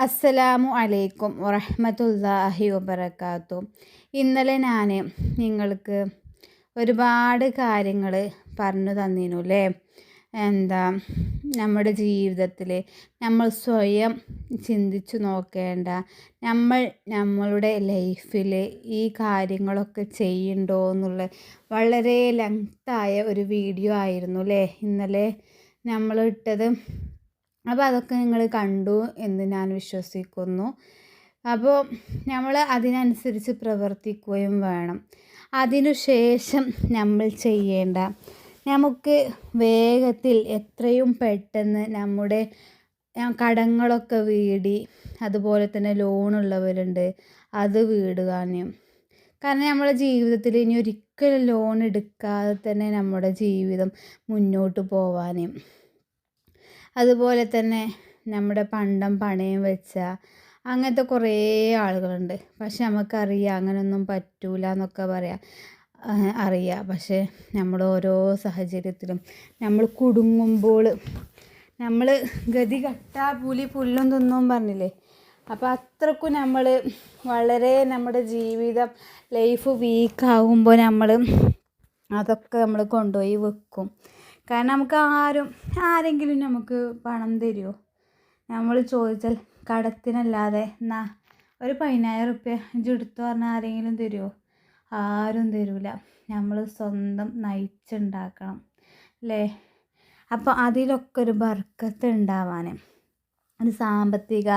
അസ്സലാമു അലൈക്കും വറഹ്മത്തുള്ളാഹി വബർക്കാത്തു ഇന്നലെ ഞാൻ നിങ്ങൾക്ക് ഒരുപാട് കാര്യങ്ങൾ പറഞ്ഞു തന്നിരുന്നു അല്ലേ എന്താ നമ്മുടെ ജീവിതത്തിൽ നമ്മൾ സ്വയം ചിന്തിച്ചു നോക്കേണ്ട നമ്മൾ നമ്മളുടെ ലൈഫിൽ ഈ കാര്യങ്ങളൊക്കെ ചെയ്യണ്ടോ എന്നുള്ള വളരെ ലെങ്തായ ഒരു വീഡിയോ ആയിരുന്നു അല്ലേ ഇന്നലെ നമ്മൾ ഇട്ടത് അപ്പോൾ അതൊക്കെ നിങ്ങൾ കണ്ടു എന്ന് ഞാൻ വിശ്വസിക്കുന്നു. അപ്പോൾ നമ്മൾ അതിനനുസരിച്ച് പ്രവർത്തിക്കുകയും വേണം. അതിനുശേഷം നമ്മൾ ചെയ്യേണ്ട നമുക്ക് വേഗത്തിൽ എത്രയും പെട്ടെന്ന് നമ്മുടെ കടങ്ങളൊക്കെ വീടി അതുപോലെ തന്നെ ലോണുള്ളവരുണ്ട് അത് വീടുകാനും കാരണം നമ്മുടെ ജീവിതത്തിൽ ഇനി ഒരിക്കലും ലോൺ എടുക്കാതെ തന്നെ നമ്മുടെ ജീവിതം മുന്നോട്ട് പോവാനും. അതുപോലെ തന്നെ നമ്മുടെ പണ്ടം പണയം വെച്ച അങ്ങനത്തെ കുറേ ആളുകളുണ്ട്. പക്ഷെ നമുക്കറിയാം അങ്ങനെയൊന്നും പറ്റൂല എന്നൊക്കെ പറയാം അറിയാം. പക്ഷേ നമ്മൾ ഓരോ സാഹചര്യത്തിലും നമ്മൾ കുടുങ്ങുമ്പോൾ നമ്മൾ ഗതി കട്ടാ പുലി പുല്ലും തിന്നും പറഞ്ഞില്ലേ? അപ്പോൾ അത്രക്കും നമ്മൾ വളരെ നമ്മുടെ ജീവിതം ലൈഫ് വീക്കാവുമ്പോൾ നമ്മൾ അതൊക്കെ നമ്മൾ കൊണ്ടുപോയി വെക്കും. കാരണം നമുക്ക് ആരും ആരെങ്കിലും നമുക്ക് പണം തരുമോ നമ്മൾ ചോദിച്ചാൽ കടത്തിനല്ലാതെ എന്നാ ഒരു പതിനായിരം റുപ്യ ജുടുത്തു പറഞ്ഞാൽ ആരെങ്കിലും തരുമോ ആരും തരില്ല നമ്മൾ സ്വന്തം നയിച്ചുണ്ടാക്കണം അല്ലേ അപ്പോൾ അതിലൊക്കെ ഒരു ബർക്കത്ത് ഉണ്ടാവാൻ ഒരു സാമ്പത്തിക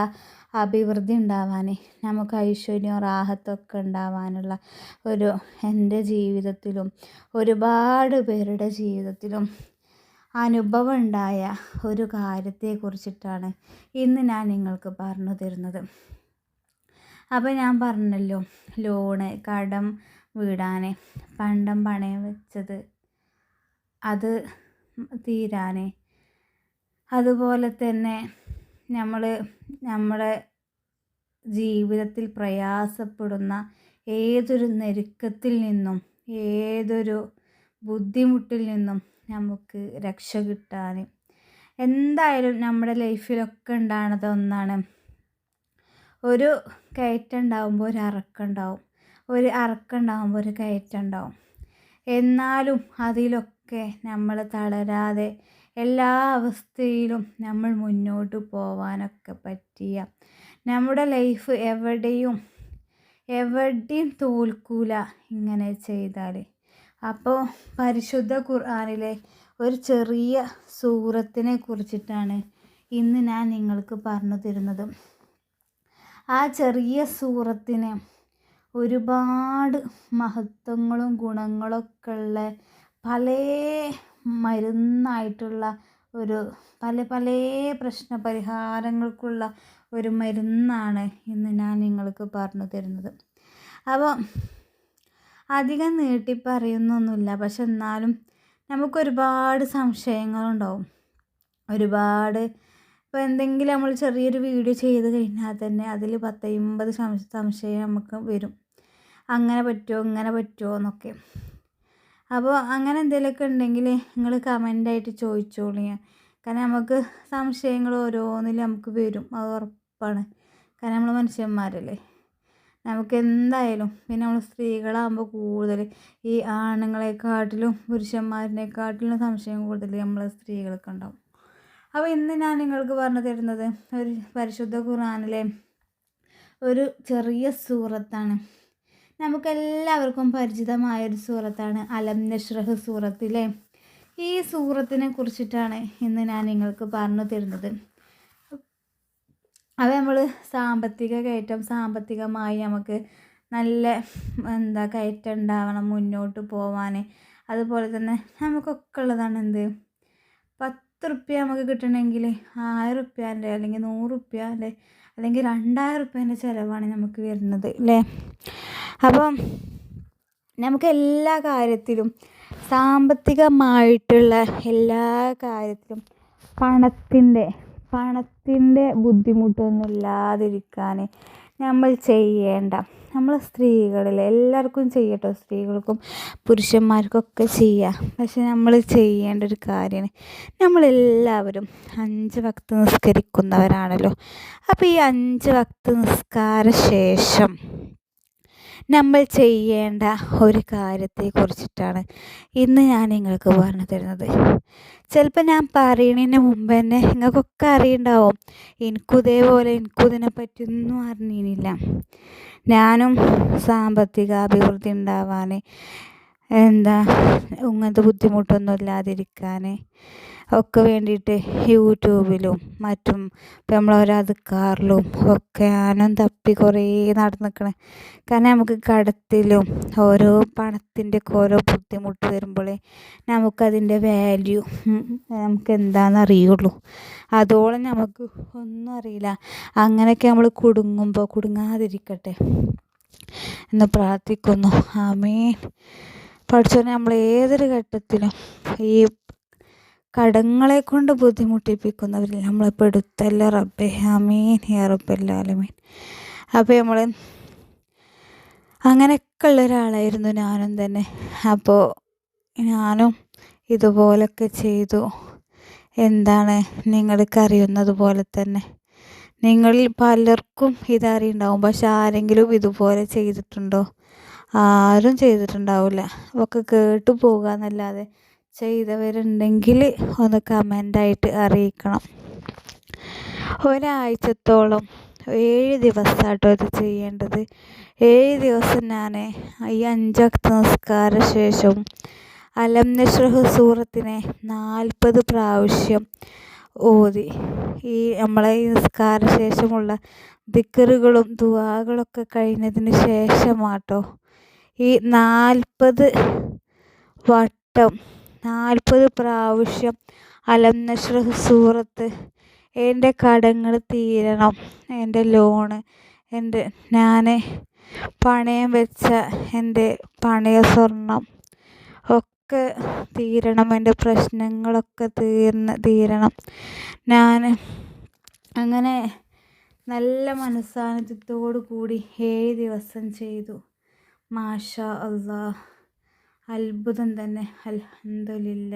അഭിവൃദ്ധി ഉണ്ടാവാൻ നമുക്ക് ഐശ്വര്യവും റാഹത്തൊക്കെ ഉണ്ടാവാനുള്ള ഒരു എന്റെ ജീവിതത്തിലും ഒരുപാട് പേരുടെ ജീവിതത്തിലും അനുഭവം ഉണ്ടായ ഒരു കാര്യത്തെക്കുറിച്ചിട്ടാണ് ഇന്ന് ഞാൻ നിങ്ങൾക്ക് പറഞ്ഞു തരുന്നത്. അപ്പോൾ ഞാൻ പറഞ്ഞല്ലോ ലോണ് കടം വീടാൻ പണ്ടം പണയം വെച്ചത് അത് തീരാൻ അതുപോലെ തന്നെ നമ്മൾ നമ്മുടെ ജീവിതത്തിൽ പ്രയാസപ്പെടുന്ന ഏതൊരു ഞെരുക്കത്തിൽ നിന്നും ഏതൊരു ബുദ്ധിമുട്ടിൽ നിന്നും നമുക്ക് രക്ഷ കിട്ടാൻ. എന്തായാലും നമ്മുടെ ലൈഫിലൊക്കെ ഉണ്ടാകുന്നത് ഒന്നാണ്. ഒരു കയറ്റം ഉണ്ടാകുമ്പോൾ ഒരു അറക്കം ഉണ്ടാവും. ഒരു അറക്കം ഉണ്ടാകുമ്പോൾ ഒരു കയറ്റം ഉണ്ടാവും. എന്നാലും അതിലൊക്കെ നമ്മൾ തളരാതെ എല്ലാ അവസ്ഥയിലും നമ്മൾ മുന്നോട്ട് പോവാനൊക്കെ പറ്റിയ നമ്മുടെ ലൈഫ് എവിടെയും എവിടെയും തോൽക്കൂല ഇങ്ങനെ ചെയ്താൽ അപ്പോൾ പരിശുദ്ധ ഖുർആാനിലെ ഒരു ചെറിയ സൂറത്തിനെ കുറിച്ചിട്ടാണ് ഇന്ന് ഞാൻ നിങ്ങൾക്ക് പറഞ്ഞു തരുന്നത്. ആ ചെറിയ സൂറത്തിന് ഒരുപാട് മഹത്വങ്ങളും ഗുണങ്ങളൊക്കെ ഉള്ള പല മരുന്നായിട്ടുള്ള ഒരു പല പല പ്രശ്ന പരിഹാരങ്ങൾക്കുള്ള ഒരു മരുന്നാണ് ഇന്ന് ഞാൻ നിങ്ങൾക്ക് പറഞ്ഞു തരുന്നത്. അപ്പോൾ അധികം നീട്ടിപ്പറയുന്നൊന്നുമില്ല. പക്ഷെ എന്നാലും നമുക്കൊരുപാട് സംശയങ്ങളുണ്ടാവും. ഒരുപാട് ഇപ്പോൾ എന്തെങ്കിലും നമ്മൾ ചെറിയൊരു വീഡിയോ ചെയ്ത് കഴിഞ്ഞാൽ തന്നെ അതിൽ പത്തമ്പത് സംശയം നമുക്ക് വരും. അങ്ങനെ പറ്റുമോ ഇങ്ങനെ പറ്റുമോ എന്നൊക്കെ. അപ്പോൾ അങ്ങനെ എന്തെങ്കിലുമൊക്കെ ഉണ്ടെങ്കിൽ നിങ്ങൾ കമന്റായിട്ട് ചോദിച്ചോളി. കാരണം നമുക്ക് സംശയങ്ങൾ ഓരോന്നിലും നമുക്ക് വരും. അത് ഉറപ്പാണ്. കാരണം നമ്മൾ മനുഷ്യന്മാരല്ലേ. നമുക്ക് എന്തായാലും പിന്നെ നമ്മൾ സ്ത്രീകളാകുമ്പോൾ കൂടുതൽ ഈ ആണുങ്ങളെക്കാട്ടിലും പുരുഷന്മാരിനെക്കാട്ടിലും സംശയം കൂടുതൽ നമ്മൾ സ്ത്രീകൾക്ക് ഉണ്ടാവും അപ്പോൾ ഇന്ന് ഞാൻ നിങ്ങൾക്ക് പറഞ്ഞു തരുന്നത് ഒരു പരിശുദ്ധ ഖുറാനിലെ ഒരു ചെറിയ സൂറത്താണ്. നമുക്കെല്ലാവർക്കും പരിചിതമായ ഒരു സൂറത്താണ് അലം നഷ്റഹ് സൂറത്തിലെ ഈ സൂറത്തിനെ കുറിച്ചിട്ടാണ് ഇന്ന് ഞാൻ നിങ്ങൾക്ക് പറഞ്ഞു തരുന്നത്. അത് നമ്മൾ സാമ്പത്തിക കയറ്റം സാമ്പത്തികമായി നമുക്ക് നല്ല എന്താ കയറ്റം ഉണ്ടാവണം മുന്നോട്ട് പോവാൻ അതുപോലെ തന്നെ നമുക്കൊക്കെ ഉള്ളതാണ് എന്ത്? പത്ത് റുപ്യ നമുക്ക് കിട്ടണമെങ്കിൽ ആയിരം റുപ്യേന്റെ അല്ലെങ്കിൽ നൂറ് റുപ്യേന്റെ അല്ലെങ്കിൽ രണ്ടായിരം റുപ്യേന്റെ ചിലവാണ് നമുക്ക് വരുന്നത് അല്ലേ? അപ്പം നമുക്ക് എല്ലാ കാര്യത്തിലും സാമ്പത്തികമായിട്ടുള്ള എല്ലാ കാര്യത്തിലും പണത്തിന്റെ പണത്തിന്റെ ബുദ്ധിമുട്ടൊന്നും ഇല്ലാതിരിക്കാൻ നമ്മൾ ചെയ്യേണ്ട. നമ്മൾ സ്ത്രീകളിൽ എല്ലാവർക്കും ചെയ്യട്ടോ സ്ത്രീകൾക്കും പുരുഷന്മാർക്കൊക്കെ ചെയ്യാം. പക്ഷെ നമ്മൾ ചെയ്യേണ്ട ഒരു കാര്യമാണ് നമ്മളെല്ലാവരും അഞ്ച് വക്ത് നിസ്കരിക്കുന്നവരാണല്ലോ. അപ്പോൾ ഈ അഞ്ച് വക്ത് നിസ്കാര ശേഷം നമ്മൾ ചെയ്യേണ്ട ഒരു കാര്യത്തെ കുറിച്ചിട്ടാണ് ഇന്ന് ഞാൻ നിങ്ങൾക്ക് പറഞ്ഞു തരുന്നത്. ചിലപ്പോൾ ഞാൻ പറയണതിന് മുമ്പ് തന്നെ നിങ്ങൾക്കൊക്കെ അറിയുണ്ടാവും. എനിക്കും ഇതേപോലെ എനിക്കും ഇതിനെ പറ്റിയൊന്നും അറിഞ്ഞിരുന്നില്ല. ഞാനും സാമ്പത്തിക അഭിവൃദ്ധി ഉണ്ടാവാൻ എന്താ ഇങ്ങനത്തെ ബുദ്ധിമുട്ടൊന്നും ഇല്ലാതിരിക്കാൻ ഒക്കെ വേണ്ടിയിട്ട് യൂട്യൂബിലും മറ്റും ഇപ്പം നമ്മളോരോ ഒക്കെ ഞാനും തപ്പി കുറേ നടന്നിക്കണ്. കാരണം നമുക്ക് കടത്തിലും ഓരോ പണത്തിന്റെ ഒക്കെ ഓരോ ബുദ്ധിമുട്ട് വരുമ്പോഴേ നമുക്കതിന്റെ വാല്യൂ നമുക്ക് എന്താണെന്ന് അറിയുള്ളൂ അതോളം നമുക്ക് ഒന്നും അറിയില്ല. അങ്ങനെയൊക്കെ നമ്മൾ കുടുങ്ങുമ്പോൾ കുടുങ്ങാതിരിക്കട്ടെ. എന്ന് പ്രാർത്ഥിക്കുന്നു. ആമേൻ. പഠിച്ചോനെ നമ്മൾ ഏതൊരു ഘട്ടത്തിലും ഈ കടങ്ങളെ കൊണ്ട് ബുദ്ധിമുട്ടിപ്പിക്കുന്നവരിൽ നമ്മളെ പെടുത്തല്ല റബ്ബെ അമീൻ യാ റബ്ബല്ലാലമീൻ. അപ്പോൾ നമ്മൾ അങ്ങനെയൊക്കെ ഉള്ള ഒരാളായിരുന്നു ഞാനും തന്നെ. അപ്പോൾ ഞാനും ഇതുപോലൊക്കെ ചെയ്തു. എന്താണ് നിങ്ങൾക്ക് അറിയുന്നത് പോലെ തന്നെ. നിങ്ങളിൽ പലർക്കും ഇതറിയുണ്ടാവും. പക്ഷെ ആരെങ്കിലും ഇതുപോലെ ചെയ്തിട്ടുണ്ടോ? ആരും ചെയ്തിട്ടുണ്ടാവില്ല. ഒക്കെ കേട്ടു പോകുക എന്നല്ലാതെ ചെയ്തവരുണ്ടെങ്കിൽ ഒന്ന് കമന്റായിട്ട് അറിയിക്കണം. ഒരാഴ്ചത്തോളം ഏഴ് ദിവസമായിട്ടോ ഇത് ചെയ്യേണ്ടത്. ഏഴ് ദിവസം ഞാൻ ഈ അഞ്ചക്ത നിസ്കാര ശേഷം അലം നഷ്റഹ് സൂറത്തിനെ നാൽപ്പത് പ്രാവശ്യം ഓതി. ഈ നമ്മളെ ഈ നിസ്കാര ശേഷമുള്ള ദിക്കറുകളും ദുവാകളൊക്കെ കഴിഞ്ഞതിന് ശേഷമാട്ടോ ഈ നാൽപ്പത് വട്ടം നാൽപ്പത് പ്രാവശ്യം അലം സൂറത്ത് എന്റെ കടങ്ങൾ തീരണം. എന്റെ ലോണ്. എന്റെ ഞാൻ പണയം വെച്ച എന്റെ പണയ സ്വർണം ഒക്കെ തീരണം. എന്റെ പ്രശ്നങ്ങളൊക്കെ തീർന്ന് തീരണം. ഞാൻ അങ്ങനെ നല്ല മനസ്സാന്നിധ്യത്തോടു കൂടി ഏഴ് ദിവസം ചെയ്തു. മാഷ അള്ളാ. അത്ഭുതം തന്നെ. അൽഹംദുലില്ല.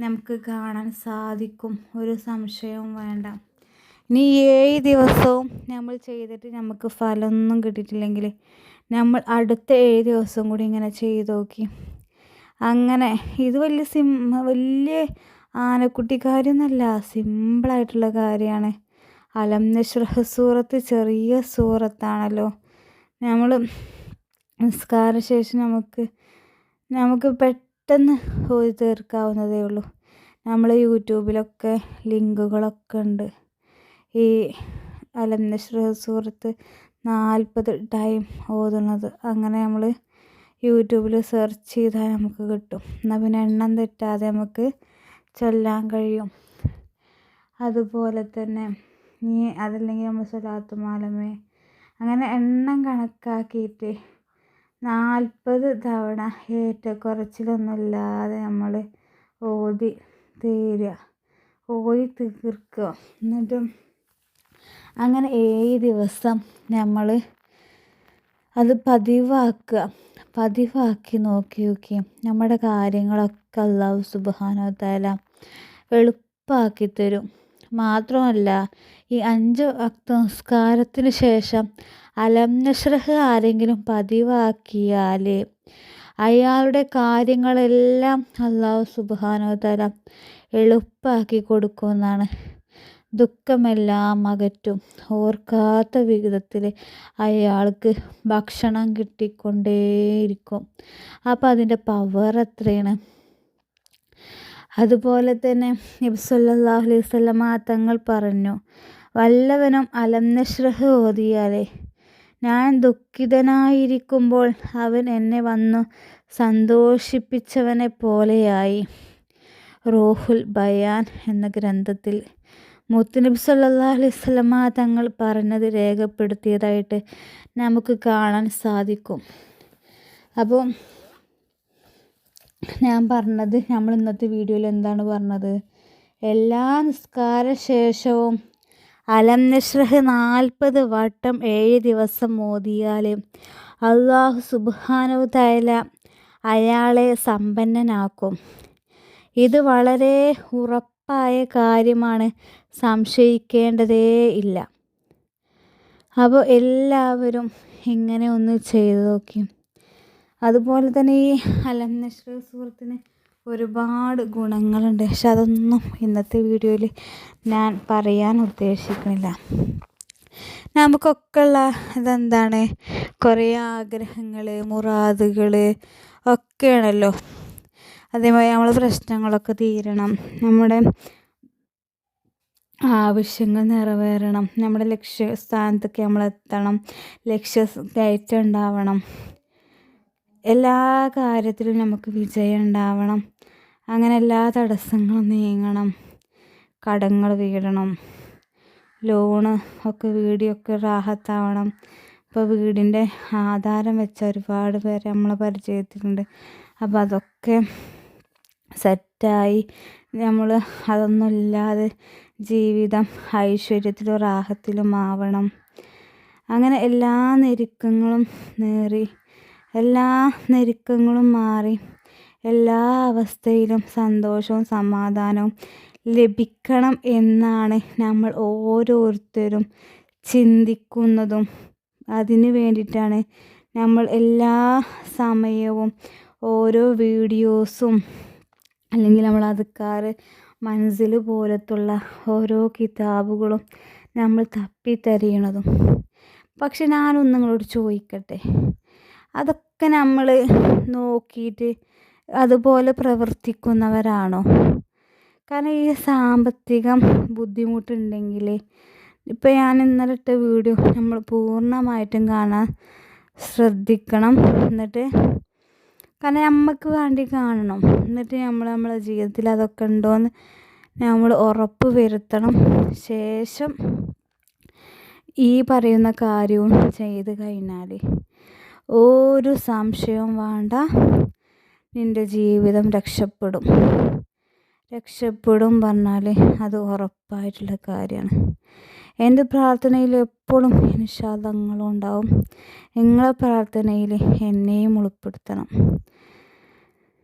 നമുക്ക് കാണാൻ സാധിക്കും. ഒരു സംശയവും വേണ്ട. ഇനി ഏഴ് ദിവസവും നമ്മൾ ചെയ്തിട്ട് നമുക്ക് ഫലമൊന്നും കിട്ടിയിട്ടില്ലെങ്കിൽ നമ്മൾ അടുത്ത ഏഴ് ദിവസം കൂടി ഇങ്ങനെ ചെയ്ത് നോക്കി. അങ്ങനെ ഇത് വലിയ സിം വലിയ ആനക്കുട്ടി കാര്യമൊന്നുമല്ല സിമ്പിളായിട്ടുള്ള കാര്യമാണ്. അലം സൂറത്ത് ചെറിയ സൂറത്താണല്ലോ. നമ്മൾ നിസ്കാര ശേഷം നമുക്ക് നമുക്ക് പെട്ടെന്ന് ഓതി തീർക്കാവുന്നതേ ഉള്ളൂ. നമ്മൾ യൂട്യൂബിലൊക്കെ ലിങ്കുകളൊക്കെ ഉണ്ട്. ഈ അലം നഷ്റഹ് സൂറത്ത് നാൽപ്പത് ടൈം ഓതുന്നത് അങ്ങനെ നമ്മൾ യൂട്യൂബിൽ സെർച്ച് ചെയ്താൽ നമുക്ക് കിട്ടും. എന്നാൽ പിന്നെ എണ്ണം തെറ്റാതെ നമുക്ക് ചൊല്ലാൻ കഴിയും. അതുപോലെ തന്നെ ഇനി അതല്ലെങ്കിൽ നമ്മൾ സ്വലാത്തുമാലമേ അങ്ങനെ എണ്ണം കണക്കാക്കിയിട്ട് നാൽപ്പത് തവണ ഏറ്റക്കുറച്ചിലൊന്നുമില്ലാതെ നമ്മൾ ഓതി തീരുക. ഓതി തീർക്കുക. എന്നിട്ടും അങ്ങനെ ഏഴ് ദിവസം നമ്മൾ അത് പതിവാക്കുക. പതിവാക്കി നോക്കി നോക്കി നമ്മുടെ കാര്യങ്ങളൊക്കെ അള്ളാഹു സുബാനോ തല എളുപ്പമാക്കി തരും. മാത്രമല്ല ഈ അഞ്ച് വക്ത ശേഷം അലം ആരെങ്കിലും പതിവാക്കിയാൽ അയാളുടെ കാര്യങ്ങളെല്ലാം അള്ളാഹു സുബാനോ തല എളുപ്പമാക്കി കൊടുക്കുമെന്നാണ്. ദുഃഖമെല്ലാം അകറ്റും. ഓർക്കാത്ത വിധത്തിൽ അയാൾക്ക് ഭക്ഷണം കിട്ടിക്കൊണ്ടേയിരിക്കും. അപ്പോൾ അതിന്റെ പവർ എത്രയാണ്? അതുപോലെ തന്നെ നബി സല്ലല്ലാഹു അലൈഹി തങ്ങൾ പറഞ്ഞു വല്ലവനും അലം നഷ്റഹ് ഓതിയാലേ ഞാൻ ദുഃഖിതനായിരിക്കുമ്പോൾ അവൻ എന്നെ വന്നു സന്തോഷിപ്പിച്ചവനെ പോലെയായി. റോഹുൽ ബയാൻ എന്ന ഗ്രന്ഥത്തിൽ മുത്തുനബി സല്ലല്ലാഹു അലൈഹി തങ്ങൾ പറഞ്ഞത് രേഖപ്പെടുത്തിയതായിട്ട് നമുക്ക് കാണാൻ സാധിക്കും. അപ്പോൾ ഞാൻ പറഞ്ഞത് നമ്മൾ ഇന്നത്തെ വീഡിയോയിൽ എന്താണ് പറഞ്ഞത്? എല്ലാ നിസ്കാര ശേഷവും അലം നഷ്റഹ് നാൽപ്പത് വട്ടം ഏഴ് ദിവസം മോദിയാൽ അള്ളാഹു സുബാനു തയല അയാളെ സമ്പന്നനാക്കും. ഇത് വളരെ ഉറപ്പായ കാര്യമാണ് സംശയിക്കേണ്ടതേ ഇല്ല. അപ്പോൾ എല്ലാവരും ഇങ്ങനെ ഒന്ന് ചെയ്തു നോക്കി. അതുപോലെ തന്നെ ഈ അലം നഷ്റ സുഹൃത്തിന് ഒരുപാട് ഗുണങ്ങളുണ്ട്. പക്ഷെ അതൊന്നും ഇന്നത്തെ വീഡിയോയിൽ ഞാൻ പറയാൻ ഉദ്ദേശിക്കുന്നില്ല നമുക്കൊക്കെ ഉള്ള ഇതെന്താണ്? കുറേ ആഗ്രഹങ്ങൾ മുറാദുകൾ ഒക്കെയാണല്ലോ. അതേപോലെ നമ്മളെ പ്രശ്നങ്ങളൊക്കെ തീരണം. നമ്മുടെ ആവശ്യങ്ങൾ നിറവേറണം. നമ്മുടെ ലക്ഷ്യ സ്ഥാനത്തൊക്കെ നമ്മൾ എത്തണം ലക്ഷ്യ കയറ്റം ഉണ്ടാവണം. എല്ലാ കാര്യത്തിലും നമുക്ക് വിജയം ഉണ്ടാവണം അങ്ങനെ എല്ലാ തടസ്സങ്ങളും നീങ്ങണം. കടങ്ങൾ വീടണം. ലോണ് ഒക്കെ വീടിയൊക്കെ റാഹത്താവണം. ഇപ്പോൾ വീടിന്റെ ആധാരം വെച്ച ഒരുപാട് പേര് നമ്മളെ പരിചയത്തിലുണ്ട്. അപ്പോൾ അതൊക്കെ സെറ്റായി നമ്മൾ അതൊന്നുമില്ലാതെ ജീവിതം ഐശ്വര്യത്തിലും റാഹത്തിലും ആവണം. അങ്ങനെ എല്ലാ ഞെരുക്കങ്ങളും നേറി എല്ലാ ഞെരുക്കങ്ങളും മാറി എല്ലാ അവസ്ഥയിലും സന്തോഷവും സമാധാനവും ലഭിക്കണം എന്നാണ് നമ്മൾ ഓരോരുത്തരും ചിന്തിക്കുന്നതും. അതിന് വേണ്ടിയിട്ടാണ് നമ്മൾ എല്ലാ സമയവും ഓരോ വീഡിയോസും അല്ലെങ്കിൽ നമ്മൾ അതുക്കാർ മനസ്സിൽ പോലത്തുള്ള ഓരോ കിതാബുകളും നമ്മൾ തപ്പിത്തെറിയണതും പക്ഷെ ഞാനൊന്ന് നിങ്ങളോട് ചോദിക്കട്ടെ? അതൊക്കെ നമ്മൾ നോക്കിയിട്ട് അതുപോലെ പ്രവർത്തിക്കുന്നവരാണോ? കാരണം ഈ സാമ്പത്തികം ബുദ്ധിമുട്ടുണ്ടെങ്കിൽ ഇപ്പം ഞാൻ ഇന്നലെ ഇട്ട വീഡിയോ നമ്മൾ പൂർണമായിട്ടും കാണാൻ ശ്രദ്ധിക്കണം. എന്നിട്ട് കാരണം നമുക്ക് വേണ്ടി കാണണം. എന്നിട്ട് നമ്മൾ നമ്മളെ ജീവിതത്തിൽ അതൊക്കെ ഉണ്ടോയെന്ന് നമ്മൾ ഉറപ്പ് വരുത്തണം. ശേഷം ഈ പറയുന്ന കാര്യവും ചെയ്ത് കഴിഞ്ഞാൽ ഒരു സംശയവും വേണ്ട. നിന്റെ ജീവിതം രക്ഷപ്പെടും. രക്ഷപ്പെടും പറഞ്ഞാൽ അത് ഉറപ്പായിട്ടുള്ള കാര്യമാണ്. എന്റെ പ്രാർത്ഥനയിൽ എപ്പോഴും നിഷാദങ്ങളും ഉണ്ടാവും. നിങ്ങളെ പ്രാർത്ഥനയിൽ എന്നെയും ഉൾപ്പെടുത്തണം.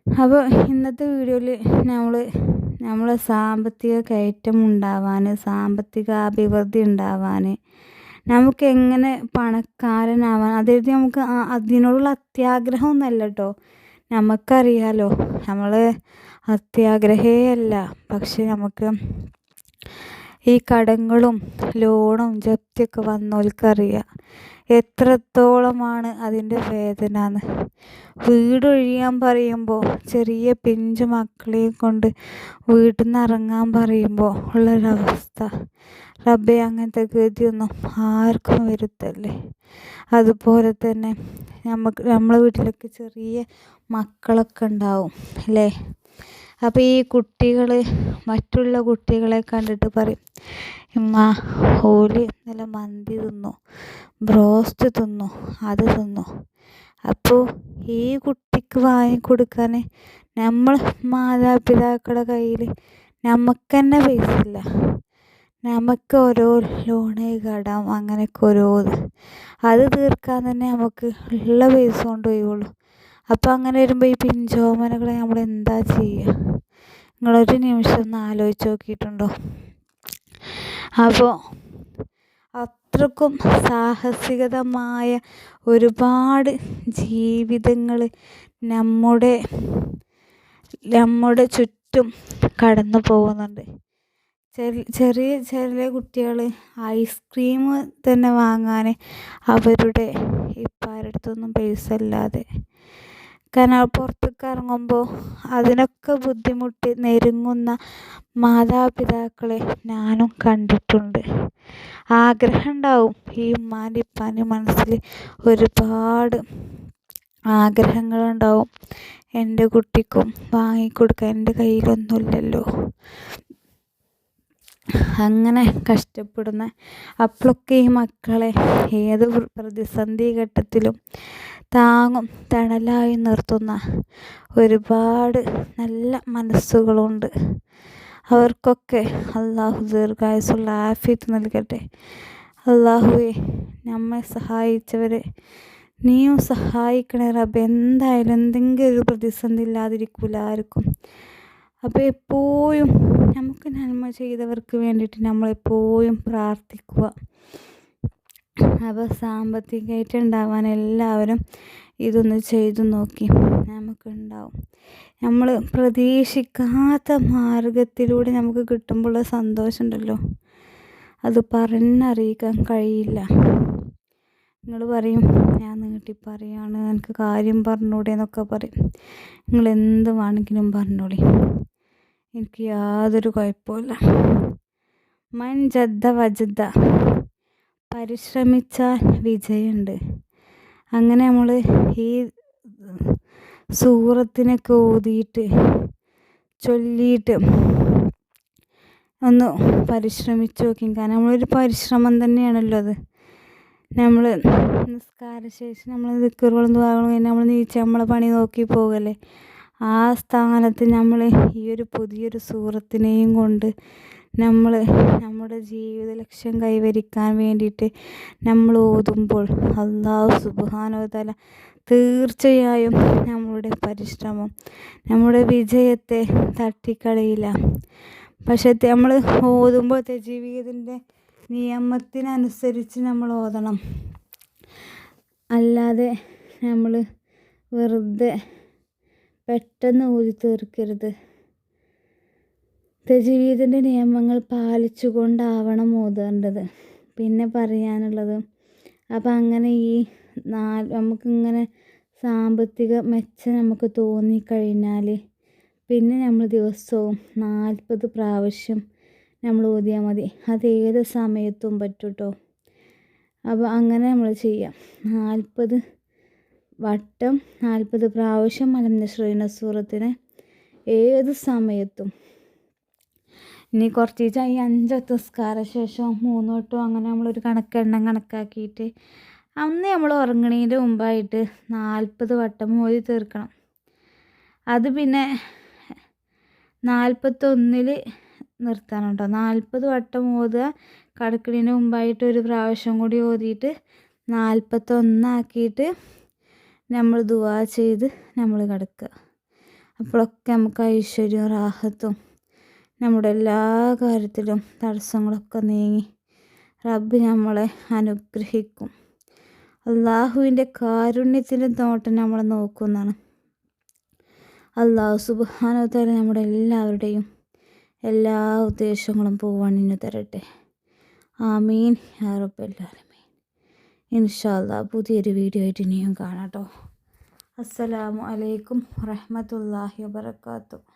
അപ്പോൾ ഇന്നത്തെ വീഡിയോയിൽ നമ്മൾ നമ്മളെ സാമ്പത്തിക കയറ്റം ഉണ്ടാവാൻ സാമ്പത്തിക അഭിവൃദ്ധി ഉണ്ടാവാൻ നമുക്ക് എങ്ങനെ പണക്കാരനാവാൻ? അതായത് നമുക്ക് അതിനോടുള്ള അത്യാഗ്രഹമൊന്നുമല്ല കേട്ടോ നമുക്കറിയാലോ നമ്മൾ അത്യാഗ്രഹേ അല്ല പക്ഷെ നമുക്ക് ഈ കടങ്ങളും ലോണും ജപ്തിയൊക്കെ വന്നവർക്കറിയാം എത്രത്തോളമാണ് അതിന്റെ വേദന എന്ന് വീടൊഴിയാൻ പറയുമ്പോൾ ചെറിയ പിഞ്ചു മക്കളെയും കൊണ്ട് വീട്ടിൽ നിന്ന് ഇറങ്ങാൻ പറയുമ്പോൾ ഉള്ളൊരവസ്ഥ. റബ്ബെ അങ്ങനത്തെ ഗതിയൊന്നും ആർക്കും വരുത്തല്ലേ. അതുപോലെ തന്നെ നമുക്ക് നമ്മളെ വീട്ടിലൊക്കെ ചെറിയ മക്കളൊക്കെ ഉണ്ടാവും അല്ലേ അപ്പോൾ ഈ കുട്ടികൾ മറ്റുള്ള കുട്ടികളെ കണ്ടിട്ട് പറയും ഇമ്മ ഓൽ നല്ല മന്തി തിന്നു ബ്രോസ്റ്റ് തിന്നു അത് തിന്നു. അപ്പോൾ ഈ കുട്ടിക്ക് വാങ്ങിക്കൊടുക്കാൻ നമ്മൾ മാതാപിതാക്കളുടെ കയ്യിൽ നമുക്ക് തന്നെ പൈസ ഇല്ല നമുക്ക് ഓരോ ലോണ് കടം അങ്ങനെയൊക്കെ ഓരോ അത് തീർക്കാൻ തന്നെ നമുക്ക് ഉള്ള പൈസ കൊണ്ട് ഒഴിവുള്ളൂ അപ്പോൾ അങ്ങനെ വരുമ്പോൾ ഈ പിഞ്ചോമനകളെ നമ്മൾ എന്താ ചെയ്യുക നിങ്ങളൊരു നിമിഷം ഒന്ന് ആലോചിച്ച് നോക്കിയിട്ടുണ്ടോ? അപ്പോൾ അത്രക്കും സാഹസികതമായ ഒരുപാട് ജീവിതങ്ങൾ നമ്മുടെ നമ്മുടെ ചുറ്റും കടന്നു പോകുന്നുണ്ട്. ചെറിയ ചെറിയ കുട്ടികൾ ഐസ്ക്രീം തന്നെ വാങ്ങാൻ അവരുടെ ഇപ്പാരടുത്തൊന്നും പൈസ ഇല്ലാതെ കാരണം പുറത്തേക്ക് ഇറങ്ങുമ്പോൾ അതിനൊക്കെ ബുദ്ധിമുട്ടി നെരുങ്ങുന്ന മാതാപിതാക്കളെ ഞാനും കണ്ടിട്ടുണ്ട്. ആഗ്രഹം ഉണ്ടാവും ഈ ഉമ്മാന്റെ ഇപ്പാന്റെ മനസ്സിൽ ഒരുപാട് ആഗ്രഹങ്ങളുണ്ടാവും. എന്റെ കുട്ടിക്കും വാങ്ങിക്കൊടുക്കാൻ. എന്റെ കയ്യിലൊന്നുമില്ലല്ലോ. അങ്ങനെ കഷ്ടപ്പെടുന്ന അപ്പോഴൊക്കെ ഈ മക്കളെ ഏത് പ്രതിസന്ധി ഘട്ടത്തിലും താങ്ങും തണലായി നിർത്തുന്ന ഒരുപാട് നല്ല മനസ്സുകളുണ്ട്. അവർക്കൊക്കെ അള്ളാഹു ദീർഘായുസുള്ള ആഫിയത്ത് നൽകട്ടെ. അള്ളാഹുവെ നമ്മെ സഹായിച്ചവരെ നീയും സഹായിക്കണേ റബ്ബ്. എന്തായാലും എന്തെങ്കിലും ഒരു പ്രതിസന്ധി ഇല്ലാതിരിക്കില്ല ആർക്കും. അപ്പോൾ എപ്പോഴും നമുക്ക് നന്മ ചെയ്തവർക്ക് വേണ്ടിയിട്ട് നമ്മളെപ്പോഴും പ്രാർത്ഥിക്കുക. അപ്പോൾ സാമ്പത്തികമായിട്ട് ഉണ്ടാവാൻ എല്ലാവരും ഇതൊന്ന് ചെയ്തു നോക്കി. നമുക്കുണ്ടാവും. നമ്മൾ പ്രതീക്ഷിക്കാത്ത മാർഗത്തിലൂടെ നമുക്ക് കിട്ടുമ്പോഴുള്ള സന്തോഷം ഉണ്ടല്ലോ അത് പറഞ്ഞറിയിക്കാൻ കഴിയില്ല. നിങ്ങൾ പറയും ഞാൻ നീട്ടി പറയാണ് എനിക്ക് കാര്യം പറഞ്ഞൂടെ എന്നൊക്കെ പറയും. നിങ്ങൾ എന്ത് വേണമെങ്കിലും പറഞ്ഞോളി. എനിക്ക് യാതൊരു കുഴപ്പമില്ല മൻ ജദ്ദ വജദ്ദ പരിശ്രമിച്ചാൽ വിജയമുണ്ട് അങ്ങനെ നമ്മൾ ഈ സൂറത്തിനൊക്കെ ഓതിയിട്ട് ചൊല്ലിയിട്ട് ഒന്ന് പരിശ്രമിച്ച് നോക്കി കാരണം നമ്മളൊരു പരിശ്രമം തന്നെയാണല്ലോ അത്. നമ്മൾ നിസ്കാരശേഷം നമ്മൾ ദിക്കറുകളും ദ്വാകളും കഴിഞ്ഞ് നമ്മൾ നീച്ച് നമ്മളെ പണി നോക്കി പോകല്ലേ. ആ സ്ഥാനത്ത് നമ്മൾ ഈ ഒരു പുതിയൊരു സൂറത്തിനെയും കൊണ്ട് നമ്മൾ നമ്മുടെ ജീവിത ലക്ഷ്യം കൈവരിക്കാൻ വേണ്ടിയിട്ട് നമ്മൾ ഓതുമ്പോൾ അള്ളാഹു സുബാനോതല തീർച്ചയായും നമ്മളുടെ പരിശ്രമം നമ്മുടെ വിജയത്തെ തട്ടിക്കളയില്ല. പക്ഷേ നമ്മൾ ഓതുമ്പോൾ ജീവിതത്തിന്റെ നിയമത്തിനനുസരിച്ച് നമ്മൾ ഓതണം. അല്ലാതെ നമ്മൾ വെറുതെ പെട്ടെന്ന് ഊതി തീർക്കരുത്. ജീവിതത്തിന്റെ നിയമങ്ങൾ പാലിച്ചുകൊണ്ടാവണം ഓതേണ്ടത് പിന്നെ പറയാനുള്ളത് അപ്പം അങ്ങനെ ഈ നാല് നമുക്കിങ്ങനെ സാമ്പത്തിക മെച്ചം നമുക്ക് തോന്നിക്കഴിഞ്ഞാൽ പിന്നെ നമ്മൾ ദിവസവും നാൽപ്പത് പ്രാവശ്യം നമ്മൾ ഓതിയാൽ മതി. അത് ഏത് സമയത്തും പറ്റും കേട്ടോ അപ്പോൾ അങ്ങനെ നമ്മൾ ചെയ്യാം. നാൽപ്പത് വട്ടം നാൽപ്പത് പ്രാവശ്യം മലന്ന ശ്രീനസൂറത്തിന് ഏത് സമയത്തും ഇനി കുറച്ച് ചായ അഞ്ച് നിസ്കാര ശേഷം മൂന്ന് തൊട്ടും അങ്ങനെ നമ്മളൊരു കണക്കെണ്ണം കണക്കാക്കിയിട്ട് അന്ന് നമ്മൾ ഉറങ്ങണേന്റെ മുമ്പായിട്ട് നാൽപ്പത് വട്ടം മോതി തീർക്കണം. അത് പിന്നെ നാൽപ്പത്തൊന്നിൽ നിർത്തണം കേട്ടോ. നാൽപ്പത് വട്ടം ഓതുക കടക്കണേന്റെ മുമ്പായിട്ട് ഒരു പ്രാവശ്യം കൂടി ഓതിയിട്ട് നാൽപ്പത്തൊന്നാക്കിയിട്ട് നമ്മൾ ദുവാ ചെയ്ത് നമ്മൾ കിടക്കുക. അപ്പോഴൊക്കെ നമുക്ക് ഐശ്വര്യവും റാഹത്തും നമ്മുടെ എല്ലാ കാര്യത്തിലും തടസ്സങ്ങളൊക്കെ നീങ്ങി റബ്ബ് നമ്മളെ അനുഗ്രഹിക്കും. അള്ളാഹുവിന്റെ കാരുണ്യത്തിന്റെ നോട്ടം നമ്മളെ നോക്കുന്നതാണ്. അള്ളാഹു സുബാനോത്തര നമ്മുടെ എല്ലാവരുടെയും എല്ലാ ഉദ്ദേശങ്ങളും പോവാണിന് തരട്ടെ. ആമീൻ. യാ റബ്ബല്ലാലമീൻ ഇൻഷാല്ല പുതിയൊരു വീഡിയോ ആയിട്ട് ഇനിയും കാണാം കേട്ടോ. അസ്സലാമു അലൈക്കും വറഹമത്തല്ലാഹി വാബർക്കാത്തു